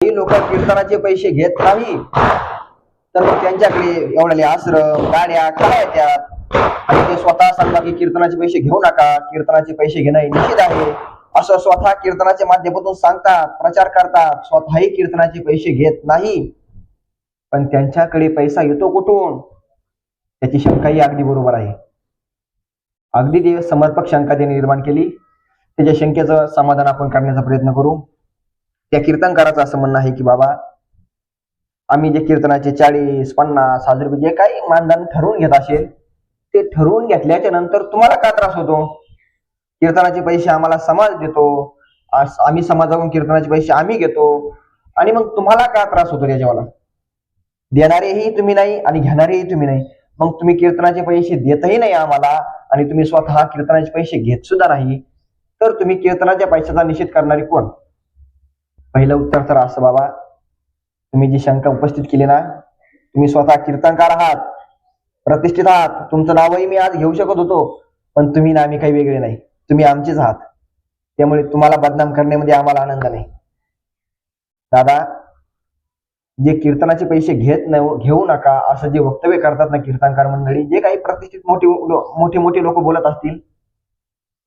काही लोक कीर्तनाचे पैसे घेत नाही तर मग त्यांच्याकडे एवढ्याले आश्रम गाड्या काय त्यात? आणि ते स्वतः सांगतात की कीर्तनाचे पैसे घेऊ नका कीर्तनाचे पैसे घेणं हे निषेध आहे. असं स्वतः कीर्तनाच्या माध्यमातून सांगतात प्रचार करतात स्वतःही कीर्तनाचे पैसे घेत नाही. पण त्यांच्याकडे पैसा येतो कुठून? त्याची शंकाही अगदी बरोबर आहे. अगदी ते समर्पक शंका त्याने निर्माण केली. त्याच्या शंकेचं समाधान आपण करण्याचा प्रयत्न करू. त्या कीर्तनकाराचं असं म्हणणं आहे की बाबा आम्ही जे कीर्तनाचे चाळीस पन्नास हजार रुपये जे काही मानधन ठरवून घेत असेल ते ठरवून घेतल्याच्या नंतर तुम्हाला का त्रास होतो? कीर्तनाचे पैसे आम्हाला समाज देतो आम्ही समाजाकडून कीर्तनाचे पैसे आम्ही घेतो आणि मग तुम्हाला का त्रास होतो त्याच्यावाला? देणारेही तुम्ही नाही आणि घेणारेही तुम्ही नाही. मग तुम्ही कीर्तनाचे पैसे देतही नाही आम्हाला आणि तुम्ही स्वतः कीर्तनाचे पैसे घेत सुद्धा नाही. तर तुम्ही कीर्तनाच्या पैशाचा निषेध करणारे कोण? पहिलं उत्तर तर असं बाबा तुम्ही जी शंका उपस्थित केली ना तुम्ही स्वतः कीर्तनकार आहात प्रतिष्ठित आहात तुमचं नावही मी आज घेऊ शकत होतो पण तुम्ही ना आम्ही काही वेगळे नाही. तुम्ही आमचेच आहात. त्यामुळे तुम्हाला बदनाम करण्यामध्ये आम्हाला आनंद नाही. दादा जे कीर्तनाचे पैसे घेत न घेऊ नका असं जे वक्तव्य करतात ना कीर्तनकार मंडळी जे काही प्रतिष्ठित मोठी मोठे मोठे लोक बोलत असतील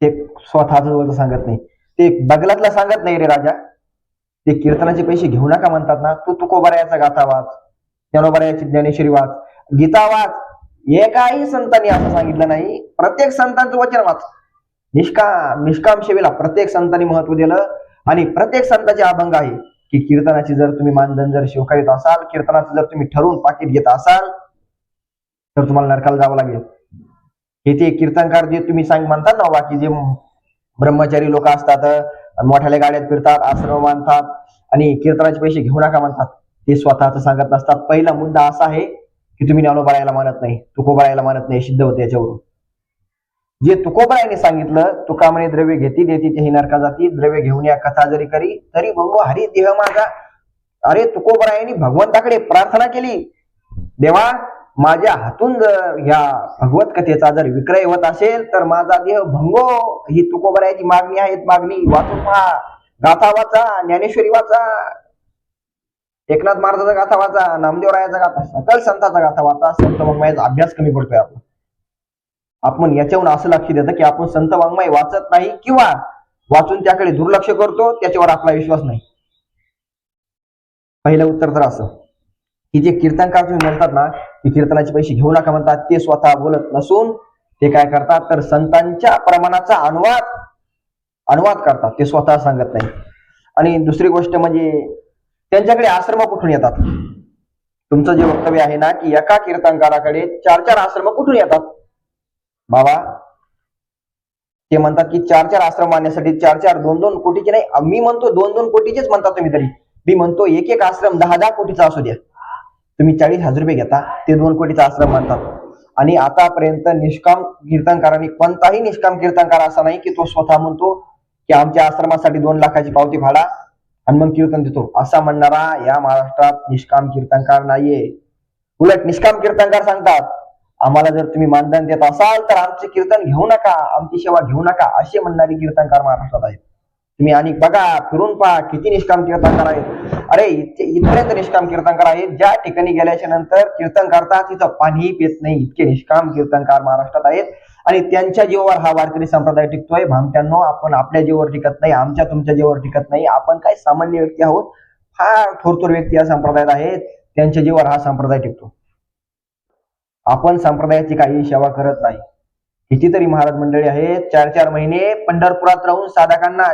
ते स्वतःच सांगत नाही. ते बगलातला सांगत नाही रे राजा. ते कीर्तनाचे पैसे घेऊ नका म्हणतात ना तू तुकोबरायाचा गाथा वाच ज्ञानोबरायाची ज्ञानेश्वरी वाच गीता वाच. एकाही संतांनी असं सांगितलं नाही प्रत्येक संतांचं वचन वाच. निष्काम निष्काम सेवेला प्रत्येक संतांनी महत्त्व दिलं आणि प्रत्येक संतांचे अभंग आहे की कीर्तनाची जर तुम्ही मानधन जर शिवकारीत असाल कीर्तनाचं जर तुम्ही ठरवून पाकिट घेत असाल तर तुम्हाला नरकाला जावं लागेल. हे ते कीर्तनकार जे तुम्ही सांग म्हणतात ना बाकी जे ब्रह्मचारी लोक असतात मोठ्याल्या गाड्यात फिरतात आश्रम मानतात आणि कीर्तनाचे पैसे घेऊ नका म्हणतात. ते स्वतःच सांगत नसतात. पहिला मुद्दा असा आहे की तुम्ही ज्ञानोबरायला मानत नाही तुकोबरायला मानत नाही सिद्ध होते याच्यावरून. जे तुकोबरायने सांगितलं तुका म्हणे द्रव्य घेती देती तेही नरका जाती द्रव्य घेऊन या कथा जरी करी तरी बघू हरी देह माझा अरे तुकोबरायाने भगवंताकडे प्रार्थना केली. देवा माझ्या हातून जर ह्या भगवत कथेचा जर विक्रय होत असेल तर माझा देह भंगो. ही तुकोबरायाची मागणी आहे मागणी वाचून पहा. गाथा वाचा ज्ञानेश्वरी वाचा. एकनाथ महाराजाचा गाथा वाचा नामदेवरायाचा गाथा सकल संतांचा गाथा वाचा. संत वाङ्मयाचा अभ्यास कमी पडतोय आपण. आपण याच्याहून असं लक्ष देतं की आपण संत वाङ्मय वाचत नाही किंवा वाचून त्याकडे दुर्लक्ष करतो त्याच्यावर आपला विश्वास नाही. पहिलं उत्तर तर असं. की जे कीर्तनकार तुम्ही म्हणतात ना की कीर्तनाचे पैसे घेऊ नका म्हणतात ते स्वतः बोलत नसून ते काय करतात? तर संतांच्या प्रमाणाचा अनुवाद अनुवाद करतात. ते स्वतः सांगत नाही. आणि दुसरी गोष्ट म्हणजे त्यांच्याकडे आश्रम कुठून येतात? तुमचं जे वक्तव्य आहे ना की एका कीर्तनकाराकडे चार चार आश्रम कुठून येतात? बाबा ते म्हणतात की चार चार आश्रम मानण्यासाठी चार चार दोन दोन कोटीचे नाही मी म्हणतो दोन दोन कोटीचेच म्हणतात तुम्ही तरी. मी म्हणतो एक एक आश्रम दहा दहा कोटीचा असू द्या. तुम्ही चाळीस हजार रुपये घेता ते दोन कोटीचा आश्रम मानतात आणि आतापर्यंत निष्काम कीर्तनकारांनी कोणताही निष्काम कीर्तनकार असा नाही की तो स्वतः म्हणतो की आमच्या आश्रमासाठी दोन लाखाची पावती भाडा आणि मग कीर्तन देतो. असा म्हणणारा या महाराष्ट्रात निष्काम कीर्तनकार नाहीये. उलट निष्काम कीर्तनकार सांगतात आम्हाला जर तुम्ही मानधन देत असाल तर आमचे कीर्तन घेऊ नका आमची सेवा घेऊ नका असे म्हणणारे कीर्तनकार महाराष्ट्रात आहेत. तुम्ही आणि बघा फिरून पहा किती निष्काम कीर्तनकार आहेत अरे इथे इथपर्यंत निष्काम कीर्तनकार आहेत ज्या ठिकाणी गेल्याच्यानंतर कीर्तन करतात तिथं पाणीही पित नाही. इतके निष्काम कीर्तनकार महाराष्ट्रात आहेत. आणि त्यांच्या जीवावर हा वारकरी संप्रदाय टिकतोय. भामट्यांनो आपण आपल्या जीवावर टिकत नाही आमच्या तुमच्या जीवावर टिकत नाही. आपण काय सामान्य व्यक्ती आहोत? फार थोरथोर व्यक्ती या संप्रदायात आहेत. त्यांच्या जीवावर हा संप्रदाय टिकतो. आपण संप्रदायाची काही सेवा करत नाही. कितीतरी महाराज मंडळी आहेत. चार चार महिने पंढरपुरात राहून साधकांना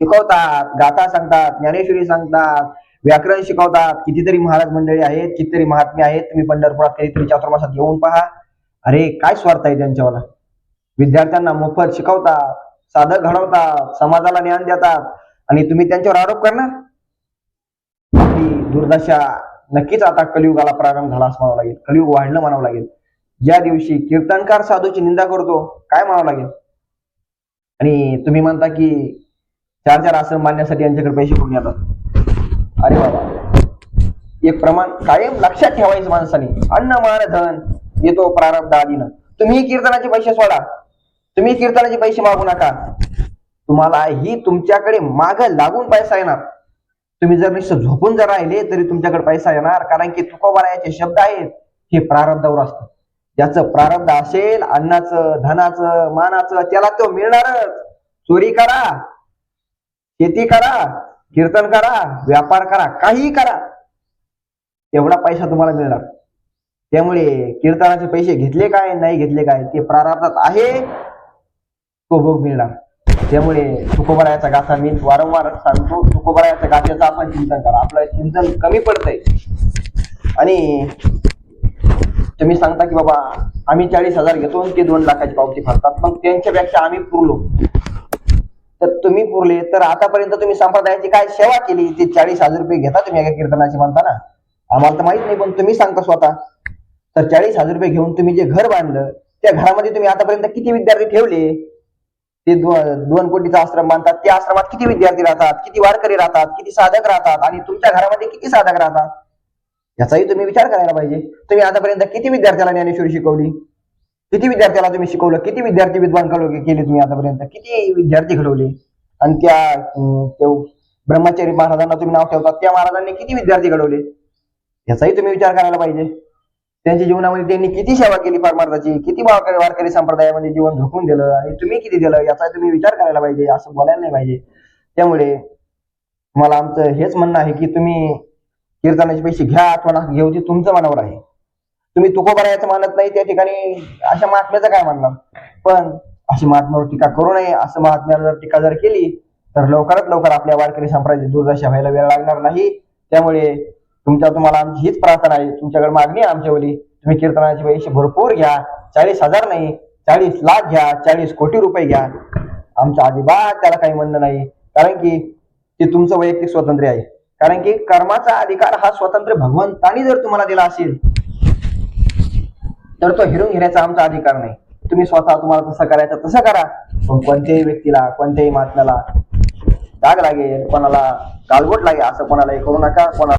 शिकवतात गाथा सांगतात ज्ञानेश्वरी सांगतात व्याकरण शिकवतात. कितीतरी महाराज मंडळी आहेत कितीतरी महात्मे आहेत. तुम्ही पंढरपुरात कधीतरी चातुर्मासात येऊन पहा. अरे काय स्वार्थ आहे त्यांच्यावाला. विद्यार्थ्यांना मोफत शिकवतात साधक घडवतात समाजाला ज्ञान देतात. आणि तुम्ही त्यांच्यावर आरोप करणार? आपली दुर्दशा नक्कीच आता कलियुगाला प्रारंभ झाला असं म्हणावं लागेल. कलियुग वाढलं म्हणावं लागेल. ज्या दिवशी कीर्तनकार साधूची निंदा करतो काय म्हणावं लागेल? आणि तुम्ही म्हणता की चार चार आसन बांधण्यासाठी यांच्याकडे पैसे कुठून येतात. अरे बाबा. एक प्रमाण कायम लक्षात ठेवायचं माणसाने. अन्न मान धन येतो प्रारब्ध आधीनं. तुम्ही कीर्तनाचे पैसे सोडा. तुम्ही कीर्तनाचे पैसे मागू नका. तुम्हाला ही तुमच्याकडे माग लागून पैसा येणार. तुम्ही जर नुसतं झोपून जर राहिले तरी तुमच्याकडे पैसा येणार. कारण की तुकोबारायाचे शब्द आहेत हे प्रारब्धावर असतात ज्याचं प्रारब्ध असेल अन्नाचं धनाचं मानाचं त्याला तो मिळणारच. चोरी करा. शेती करा कीर्तन करा व्यापार करा काहीही करा. तेवढा पैसा तुम्हाला मिळणार. त्यामुळे कीर्तनाचे पैसे घेतले काय नाही घेतले काय ते प्रारब्धात आहे तो भोग मिळणार. त्यामुळे तुकोबरायाचा गाथा मी वारंवार सांगतो. तुकोबरायाच्या गाथ्याचं आपण चिंतन करा. आपलं चिंतन कमी पडतंय. आणि तुम्ही सांगता की बाबा आम्ही चाळीस हजार घेतो ते दोन लाखाची पावती फाडतात मग त्यांच्यापेक्षा आम्ही पुरलो. तुम्ही पुरले तर आतापर्यंत तुम्ही संप्रदायाची काय सेवा केली? ते चाळीस हजार रुपये घेता तुम्ही एका कीर्तनाची म्हणताना. आम्हाला तर माहीत नाही पण तुम्ही सांगता स्वतः. तर चाळीस हजार रुपये घेऊन तुम्ही जे घर बांधलं त्या घरामध्ये तुम्ही आतापर्यंत किती विद्यार्थी ठेवले? ते दोन कोटीचा आश्रम बांधतात त्या आश्रमात किती विद्यार्थी राहतात किती वारकरी राहतात किती साधक राहतात आणि तुमच्या घरामध्ये किती साधक राहतात? याचाही तुम्ही विचार करायला पाहिजे. तुम्ही आतापर्यंत किती विद्यार्थ्याला ज्ञानेश्वरी शिकवली? किती विद्यार्थ्याला तुम्ही शिकवलं? किती विद्यार्थी विद्वान केले तुम्ही आतापर्यंत? किती विद्यार्थी घडवले? आणि त्या ब्रह्मचारी महाराजांना तुम्ही नाव ठेवतात त्या महाराजांनी किती विद्यार्थी घडवले? याचाही तुम्ही विचार करायला पाहिजे. त्यांच्या जीवनामध्ये त्यांनी किती सेवा केली परमार्थाची किती वारकरी वारकरी संप्रदायामध्ये जीवन झोकून दिलं आणि तुम्ही किती दिलं याचा तुम्ही विचार करायला पाहिजे असं बोलायला नाही पाहिजे. त्यामुळे मला आमचं हेच म्हणणं आहे की तुम्ही कीर्तनाचे पैसे घ्या अथवा घेऊ ते तुमचं मनावर आहे. तुम्ही तुकोबरायाचं मानत नाही त्या ठिकाणी अशा महात्म्याचं काय म्हणणार पण अशी महात्म्यावर टीका करू नये. असं महात्म्याला जर टीका जर केली तर लवकरात लवकर आपल्या वारकरी संप्रदायाची दुर्दशा व्हायला वेळ लागणार नाही. त्यामुळे तुमच्या तुम्हाला आमची हीच प्रार्थना आहे. तुमच्याकडे मागणी आहे आमच्यावरी तुम्ही कीर्तनाचे पैसे भरपूर घ्या. चाळीस हजार नाही चाळीस लाख घ्या. चाळीस कोटी रुपये घ्या. आमचा अजिबात त्याला काही म्हणणं नाही. कारण की ते तुमचं वैयक्तिक स्वातंत्र्य आहे. कारण की कर्माचा अधिकार हा स्वतंत्र भगवंतानी जर तुम्हाला दिला असेल तर तो हिरून घेण्याचा आमचा अधिकार नाही. तुम्ही स्वतः तुम्हाला तसं करायचं तसं करा. पण कोणत्याही व्यक्तीला कोणत्याही महात्म्याला डाग लागेल कोणाला गालबोट लागेल असं कोणालाही करू नका कोणाला